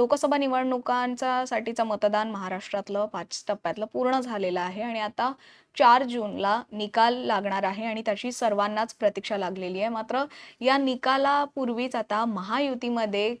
लोकसभा निवडणुकांचा साठीचं मतदान महाराष्ट्रातलं पाच टप्प्यातलं पूर्ण झालेलं आहे आणि आता चार जूनला निकाल लागणार आहे आणि त्याची सर्वांनाच प्रतीक्षा लागलेली आहे. मात्र या निकालापूर्वीच आता महायुतीमध्ये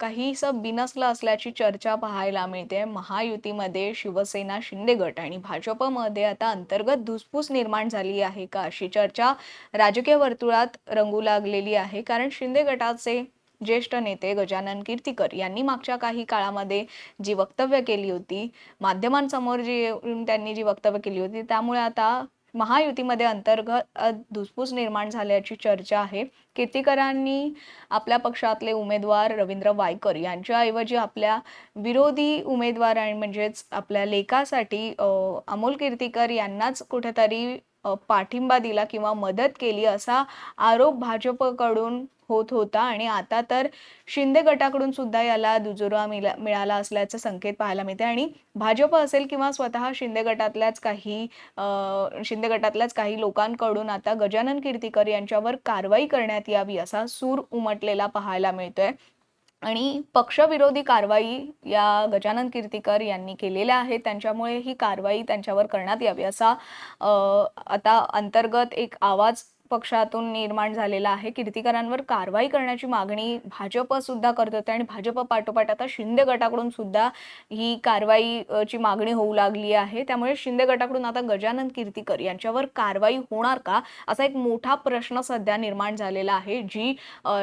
काहीसं बिनसलं असल्याची चर्चा पाहायला मिळते. महायुतीमध्ये शिवसेना शिंदे गट आणि भाजपमध्ये आता अंतर्गत धुसफूस निर्माण झाली आहे का अशी चर्चा राजकीय वर्तुळात रंगू लागलेली आहे. कारण शिंदे गटाचे ज्येष्ठ नेते गजानन कीर्तीकर यांनी मागच्या काही काळामध्ये जी वक्तव्य केली होती माध्यमांसमोर जी येऊन त्यांनी जी वक्तव्य केली होती त्यामुळे आता महायुतीमध्ये अंतर्गत धुसफूस निर्माण झाल्याची चर्चा आहे. कीर्तीकरांनी आपल्या पक्षातले उमेदवार रवींद्र वायकर यांच्याऐवजी आपल्या विरोधी उमेदवार आणि म्हणजेच आपल्या लेखासाठी अमोल कीर्तीकर यांनाच कुठेतरी पाठिंबा दिला किंवा मदत केली असा आरोप भाजपकडून होत होता आणि आता तर शिंदे गटाकडून सुद्धा याला दुजोरा मिला मिळाला असल्याचे संकेत पाहायला मिळते आणि भाजप असेल किंवा स्वतः शिंदे गटातल्याच काही शिंदे गटातल्याच काही लोकांकडून आता गजानन कीर्तीकर यांच्यावर कारवाई करण्यात यावी असा सूर उमटलेला पाहायला मिळतोय. आणि पक्षविरोधी कारवाई या गजानन कीर्तीकर यांनी केलेल्या आहेत. त्यांच्यामुळे ही कारवाई त्यांच्यावर करण्यात यावी असा आता अंतर्गत एक आवाज पक्षातून निर्माण झालेला आहे. कीर्तिकरांवर कारवाई करण्याची मागणी भाजप सुद्धा करत होते आणि भाजप पाठोपाठ आता शिंदे गटाकडून सुद्धा ही कारवाई ची मागणी होऊ लागली आहे. त्यामुळे शिंदे गटाकडून आता गजानन कीर्तीकर यांच्यावर कारवाई होणार का? असा एक मोठा प्रश्न सध्या निर्माण झालेला आहे. जी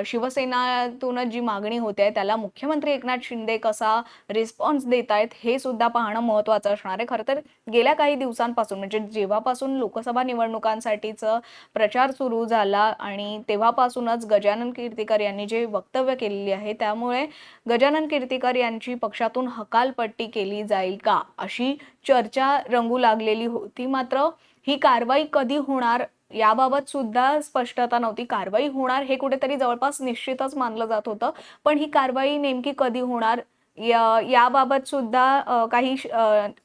शिवसेनातून शिवसेनातूनच जी मागणी होते त्याला मुख्यमंत्री एकनाथ शिंदे कसा रिस्पॉन्स देत आहेत हे सुद्धा पाहणं महत्वाचं असणार आहे. खरं तर गेल्या काही दिवसांपासून म्हणजे जेव्हापासून लोकसभा निवडणुकांसाठीचं प्रचार सुरू झाला आणि तेव्हापासूनच गजानन कीर्तीकर यांनी जे वक्तव्य केलेली आहे त्यामुळे गजानन कीर्तीकर यांची पक्षातून हकालपट्टी केली जाईल का? अशी चर्चा रंगू लागलेली होती. मात्र ही कारवाई कधी होणार याबाबत सुद्धा स्पष्टता नव्हती. कारवाई होणार हे कुठेतरी जवळपास निश्चितच मानलं जात होतं. पण ही कारवाई नेमकी कधी होणार या याबाबत सुद्धा काही श-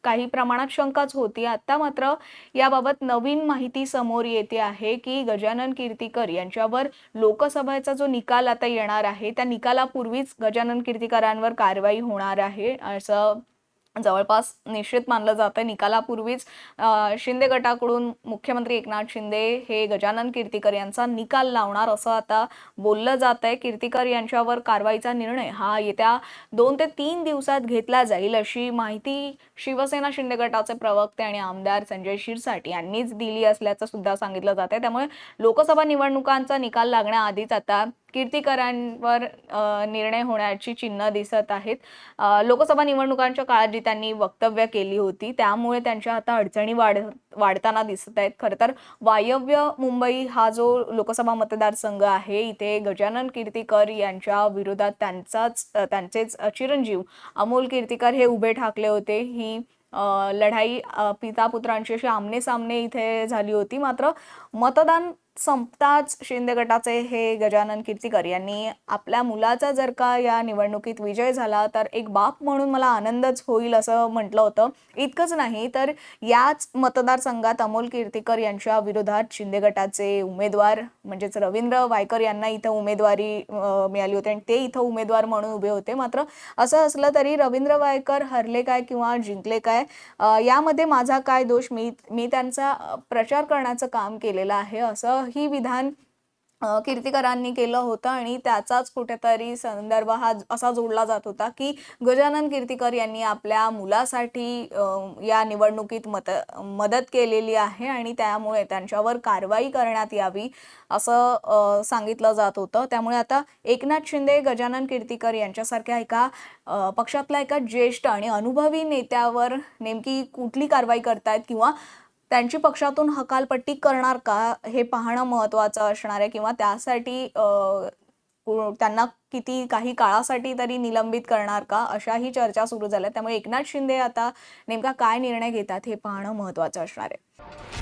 काही प्रमाणात शंकाच होती. आता मात्र याबाबत नवीन माहिती समोर येते आहे की गजानन कीर्तीकर यांच्यावर लोकसभेचा जो निकाल आता येणार आहे त्या निकालापूर्वीच गजानन कीर्तीकरांवर कारवाई होणार आहे असं जवळपास निश्चित मानलं जातं निकालापूर्वीच शिंदे गटाकडून मुख्यमंत्री एकनाथ शिंदे हे गजानन कीर्तीकर यांचा निकाल लावणार असं आता बोललं जात आहे कीर्तीकर यांच्यावर कारवाईचा निर्णय हा येत्या दोन ते तीन दिवसात घेतला जाईल अशी माहिती शिवसेना शिंदे गटाचे प्रवक्ते आणि आमदार संजय शिरसाट यांनीच दिली असल्याचं सुद्धा सांगितलं जात आहे त्यामुळे लोकसभा निवडणुकांचा निकाल लागण्याआधीच आता कीर्तीकरांवर निर्णय होण्याची चिन्ह दिसत आहेत. लोकसभा निवडणुकांच्या काळात जी त्यांनी वक्तव्य केली होती त्यामुळे त्यांच्या आता अडचणी वाढ वाढताना दिसत आहेत. खरं तर वायव्य मुंबई हा जो लोकसभा मतदारसंघ आहे इथे गजानन कीर्तीकर यांच्या विरोधात त्यांचाच त्यांचेच चिरंजीव अमोल कीर्तीकर हे उभे ठाकले होते. ही लढाई पिता पुत्रांची अशी आमने सामने इथे झाली होती. मात्र मतदान संपताच शिंदे गटाचे हे गजानन कीर्तीकर यांनी आपल्या मुलाचा जर का या निवडणुकीत विजय झाला तर एक बाप म्हणून मला आनंदच होईल असं म्हटलं होतं. इतकंच नाही तर याच मतदारसंघात अमोल कीर्तीकर यांच्या विरोधात शिंदे गटाचे उमेदवार म्हणजेच रवींद्र वायकर यांना इथं उमेदवारी मिळाली होती आणि ते इथं उमेदवार म्हणून उभे होते. मात्र असं असलं तरी रवींद्र वायकर हरले काय किंवा जिंकले काय यामध्ये माझा काय दोष? मी मी त्यांचा प्रचार करण्याचं काम केलेलं आहे असं ही विधान कीर्तिकरांनी केलं होतं आणि त्याचाच कुठेतरी संदर्भ हा असा जोडला जात होता की गजानन कीर्तिकर यांनी आपल्या मुलासाठी या निवडणुकीत मत मदत केलेली आहे आणि त्यामुळे त्यांच्यावर कारवाई करण्यात यावी असं सांगितलं जात होतं. त्यामुळे आता एकनाथ शिंदे गजानन कीर्तिकर यांच्यासारख्या एका पक्षातल्या एका ज्येष्ठ आणि अनुभवी नेत्यावर नेमकी कुठली कारवाई करतायत किंवा त्यांची पक्षातून हकालपट्टी करणार का हे पाहणं महत्त्वाचं असणार आहे? किंवा त्यासाठी त्यांना किती काही काळासाठी तरी निलंबित करणार का? अशाही चर्चा सुरू झाल्या. त्यामुळे एकनाथ शिंदे आता नेमका काय निर्णय घेतात हे पाहणं महत्त्वाचं असणार आहे.